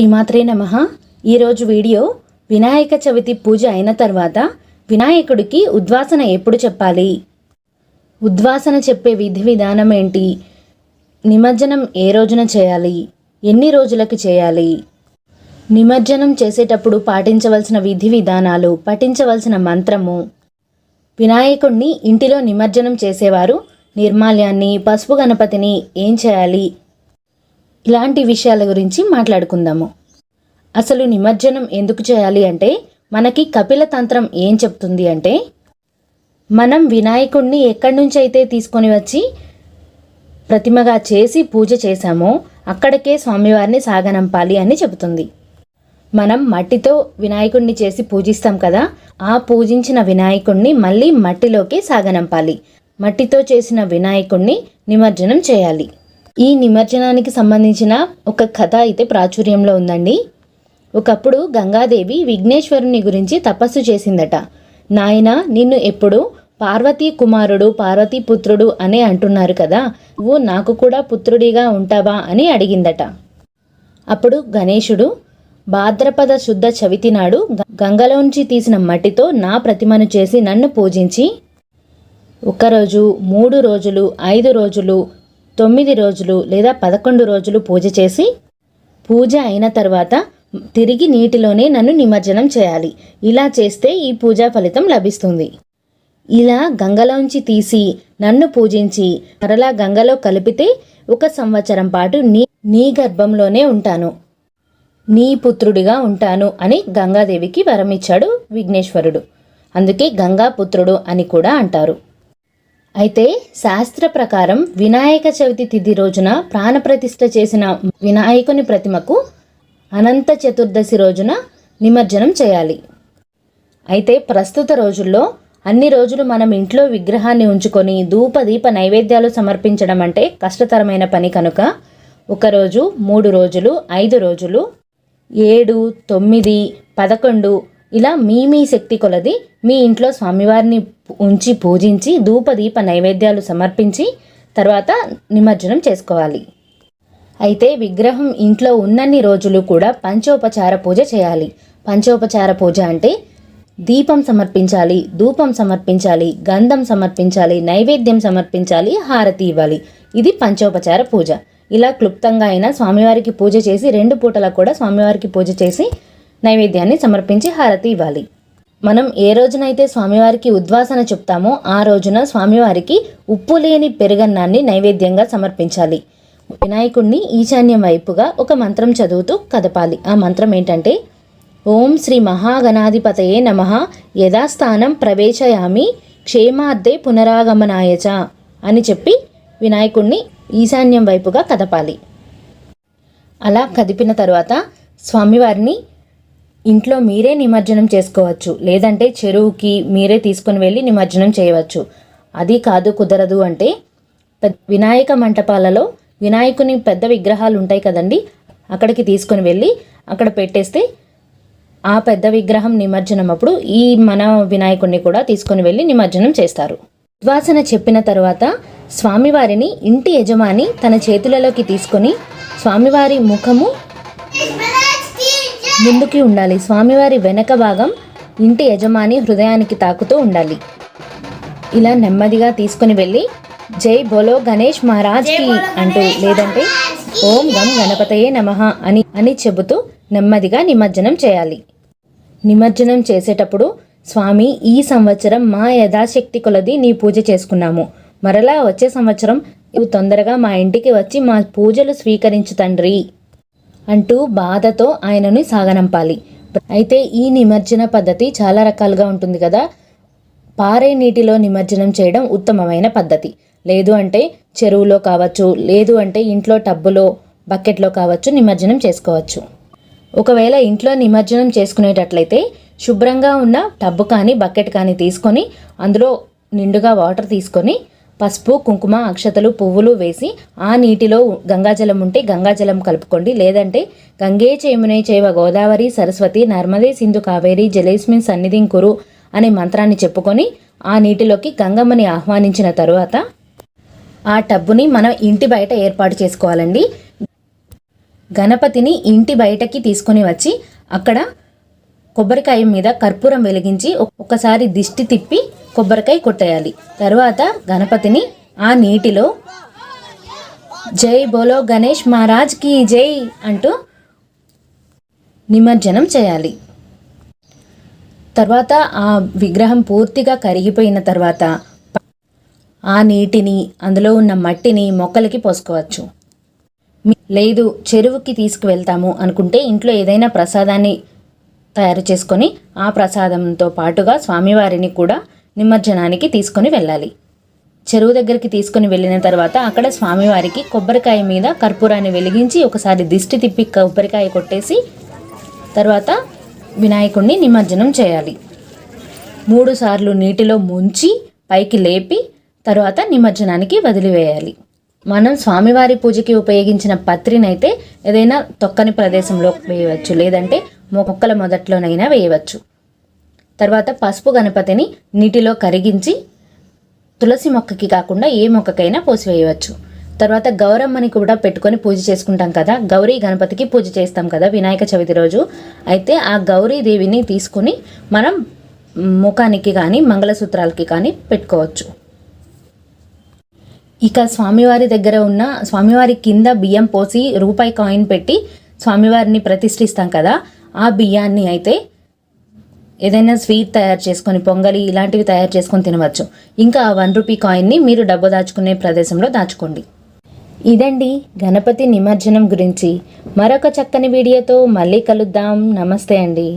శ్రీమాత్రే నమ. ఈరోజు వీడియో వినాయక చవితి పూజ అయిన తర్వాత వినాయకుడికి ఉద్వాసన ఎప్పుడు చెప్పాలి? ఉద్వాసన చెప్పే విధి విధానం ఏంటి? నిమజ్జనం ఏ రోజున చేయాలి? ఎన్ని రోజులకి చేయాలి? నిమజ్జనం చేసేటప్పుడు పాటించవలసిన విధి విధానాలు పఠించవలసిన మంత్రము. వినాయకుణ్ణి ఇంటిలో నిమజ్జనం చేసేవారు నిర్మాల్యాన్ని పసుపు గణపతిని ఏం చేయాలి? ఇలాంటి విషయాల గురించి మాట్లాడుకుందాము. అసలు నిమజ్జనం ఎందుకు చేయాలి అంటే మనకి కపిల తంత్రం ఏం చెప్తుంది అంటే మనం వినాయకుడిని ఎక్కడి నుంచి అయితే తీసుకొని వచ్చి ప్రతిమగా చేసి పూజ చేశామో అక్కడికే స్వామివారిని సాగనంపాలి అని చెబుతుంది. మనం మట్టితో వినాయకుడిని చేసి పూజిస్తాం కదా ఆ పూజించిన వినాయకుడిని మళ్ళీ మట్టిలోకి సాగనంపాలి. మట్టితో చేసిన వినాయకుడిని నిమజ్జనం చేయాలి. ఈ నిమజ్జనానికి సంబంధించిన ఒక కథ అయితే ప్రాచుర్యంలో ఉందండి. ఒకప్పుడు గంగాదేవి విఘ్నేశ్వరుని గురించి తపస్సు చేసిందట. నాయన నిన్ను ఎప్పుడు పార్వతీ కుమారుడు పార్వతీ పుత్రుడు అనే అంటున్నారు కదా నువ్వు నాకు కూడా పుత్రుడిగా ఉంటావా అని అడిగిందట. అప్పుడు గణేశుడు భాద్రపద శుద్ధ చవితి నాడు గంగలోంచి తీసిన మట్టితో నా ప్రతిమను చేసి నన్ను పూజించి ఒకరోజు మూడు రోజులు ఐదు రోజులు తొమ్మిది రోజులు లేదా పదకొండు రోజులు పూజ చేసి పూజ అయిన తర్వాత తిరిగి నీటిలోనే నన్ను నిమజ్జనం చేయాలి. ఇలా చేస్తే ఈ పూజా ఫలితం లభిస్తుంది. ఇలా గంగలోంచి తీసి నన్ను పూజించి మరలా గంగలో కలిపితే ఒక సంవత్సరం పాటు నీ నీ గర్భంలోనే ఉంటాను. నీ పుత్రుడిగా ఉంటాను అని గంగాదేవికి వరమిచ్చాడు విఘ్నేశ్వరుడు. అందుకే గంగాపుత్రుడు అని కూడా అంటారు. అయితే శాస్త్ర ప్రకారం వినాయక చవితి తిథి రోజున ప్రాణప్రతిష్ఠ చేసిన వినాయకుని ప్రతిమకు అనంత చతుర్దశి రోజున నిమజ్జనం చేయాలి. అయితే ప్రస్తుత రోజుల్లో అన్ని రోజులు మనం ఇంట్లో విగ్రహాన్ని ఉంచుకొని ధూప దీప నైవేద్యాలు సమర్పించడం అంటే కష్టతరమైన పని కనుక ఒకరోజు మూడు రోజులు ఐదు రోజులు ఏడు తొమ్మిది పదకొండు ఇలా మీ మీ శక్తి కొలది మీ ఇంట్లో స్వామివారిని ఉంచి పూజించి ధూపదీప నైవేద్యాలు సమర్పించి తర్వాత నిమజ్జనం చేసుకోవాలి. అయితే విగ్రహం ఇంట్లో ఉన్నన్ని రోజులు కూడా పంచోపచార పూజ చేయాలి. పంచోపచార పూజ అంటే దీపం సమర్పించాలి ధూపం సమర్పించాలి గంధం సమర్పించాలి నైవేద్యం సమర్పించాలి హారతి ఇవ్వాలి. ఇది పంచోపచార పూజ. ఇలా క్లుప్తంగా అయినా స్వామివారికి పూజ చేసి రెండు పూటలకు కూడా స్వామివారికి పూజ చేసి నైవేద్యాన్ని సమర్పించి హారతి ఇవ్వాలి. మనం ఏ రోజునైతే స్వామివారికి ఉద్వాసన చెప్తామో ఆ రోజున స్వామివారికి ఉప్పు లేని పెరుగన్నాన్ని నైవేద్యంగా సమర్పించాలి. వినాయకుణ్ణి ఈశాన్యం వైపుగా ఒక మంత్రం చదువుతూ కదపాలి. ఆ మంత్రం ఏంటంటే ఓం శ్రీ మహాగణాధిపతయే నమ యథాస్థానం ప్రవేశయామి క్షేమార్థే పునరాగమనాయచ అని చెప్పి వినాయకుణ్ణి ఈశాన్యం వైపుగా కదపాలి. అలా కదిపిన తర్వాత స్వామివారిని ఇంట్లో మీరే నిమజ్జనం చేసుకోవచ్చు. లేదంటే చెరువుకి మీరే తీసుకుని వెళ్ళి నిమజ్జనం చేయవచ్చు. అది కాదు కుదరదు అంటే పెద్ద వినాయక మంటపాలలో వినాయకుని పెద్ద విగ్రహాలు ఉంటాయి కదండి. అక్కడికి తీసుకొని వెళ్ళి అక్కడ పెట్టేస్తే ఆ పెద్ద విగ్రహం నిమజ్జనం అప్పుడు ఈ మన వినాయకుడిని కూడా తీసుకొని వెళ్ళి నిమజ్జనం చేస్తారు. ఉద్వాసన చెప్పిన తర్వాత స్వామివారిని ఇంటి యజమాని తన చేతులలోకి తీసుకొని స్వామివారి ముఖము ముందుకి ఉండాలి. స్వామివారి వెనక భాగం ఇంటి యజమాని హృదయానికి తాకుతూ ఉండాలి. ఇలా నెమ్మదిగా తీసుకుని వెళ్ళి జై బోలో గణేష్ మహారాజ్కి అంటూ లేదంటే ఓం గం గణపతయే నమః అని అని చెబుతూ నెమ్మదిగా నిమజ్జనం చేయాలి. నిమజ్జనం చేసేటప్పుడు స్వామి ఈ సంవత్సరం మా యథాశక్తి కొలది నీ పూజ చేసుకున్నాము. మరలా వచ్చే సంవత్సరం నువ్వు తొందరగా మా ఇంటికి వచ్చి మా పూజలు స్వీకరించు తండ్రి. అంటూ బాధతో ఆయనను సాగనంపాలి. అయితే ఈ నిమజ్జన పద్ధతి చాలా రకాలుగా ఉంటుంది కదా. పారే నీటిలో నిమజ్జనం చేయడం ఉత్తమమైన పద్ధతి. లేదు అంటే చెరువులో కావచ్చు లేదు అంటే ఇంట్లో టబ్బులో బకెట్లో కావచ్చు నిమజ్జనం చేసుకోవచ్చు. ఒకవేళ ఇంట్లో నిమజ్జనం చేసుకునేటట్లయితే శుభ్రంగా ఉన్న టబ్బు కానీ బకెట్ కానీ తీసుకొని అందులో నిండుగా వాటర్ తీసుకొని పసుపు కుంకుమ అక్షతలు పువ్వులు వేసి ఆ నీటిలో గంగాజలం ఉంటే గంగాజలం కలుపుకోండి. లేదంటే గంగే చేమునే చేవ గోదావరి సరస్వతి నర్మదే సింధు కావేరి జలేస్మిన్ సన్నిధిం కురు అనే మంత్రాన్ని చెప్పుకొని ఆ నీటిలోకి గంగమ్మని ఆహ్వానించిన తరువాత ఆ టబ్బుని మనం ఇంటి బయట ఏర్పాటు చేసుకోవాలండి. గణపతిని ఇంటి బయటకి తీసుకొని వచ్చి అక్కడ కొబ్బరికాయ మీద కర్పూరం వెలిగించి ఒక్కసారి ఒకసారి దిష్టి తిప్పి కొబ్బరికాయ కొట్టేయాలి. తర్వాత గణపతిని ఆ నీటిలో జై బోలో గణేష్ మహారాజ్కి జై అంటూ నిమజ్జనం చేయాలి. తర్వాత ఆ విగ్రహం పూర్తిగా కరిగిపోయిన తర్వాత ఆ నీటిని అందులో ఉన్న మట్టిని మొక్కలకి పోసుకోవచ్చు. లేదు చెరువుకి తీసుకువెళ్తాము అనుకుంటే ఇంట్లో ఏదైనా ప్రసాదాన్ని తయారు చేసుకొని ఆ ప్రసాదంతో పాటుగా స్వామివారిని కూడా నిమజ్జనానికి తీసుకొని వెళ్ళాలి. చెరువు దగ్గరికి తీసుకొని వెళ్ళిన తర్వాత అక్కడ స్వామివారికి కొబ్బరికాయ మీద కర్పూరాన్ని వెలిగించి ఒకసారి దిష్టి తిప్పి కొబ్బరికాయ కొట్టేసి తర్వాత వినాయకుడిని నిమజ్జనం చేయాలి. మూడు సార్లు నీటిలో ముంచి పైకి లేపి తర్వాత నిమజ్జనానికి వదిలివేయాలి. మనం స్వామివారి పూజకి ఉపయోగించిన పత్రినైతే ఏదైనా తొక్కని ప్రదేశంలో వేయవచ్చు లేదంటే మొక్కల మొదట్లోనైనా వేయవచ్చు. తర్వాత పసుపు గణపతిని నీటిలో కరిగించి తులసి మొక్కకి కాకుండా ఏ మొక్కకైనా పోసివేయవచ్చు. తర్వాత గౌరమ్మని కూడా పెట్టుకొని పూజ చేసుకుంటాం కదా గౌరీ గణపతికి పూజ చేస్తాం కదా వినాయక చవితి రోజు. అయితే ఆ గౌరీ దేవిని తీసుకుని మనం ముఖానికి కానీ మంగళసూత్రాలకి కానీ పెట్టుకోవచ్చు. ఇక స్వామివారి దగ్గర ఉన్న స్వామివారి కింద బియ్యం పోసి రూపాయి కాయిన్ పెట్టి స్వామివారిని ప్రతిష్ఠిస్తాం కదా ఆ బియ్యాన్ని అయితే ఏదైనా స్వీట్ తయారు చేసుకొని పొంగలి ఇలాంటివి తయారు చేసుకొని తినవచ్చు. ఇంకా ఆ వన్ రూపీ కాయిన్ని మీరు డబ్బు దాచుకునే ప్రదేశంలో దాచుకోండి. ఇదండి గణపతి నిమజ్జనం గురించి. మరొక చక్కని వీడియోతో మళ్ళీ కలుద్దాం. నమస్తే అండి.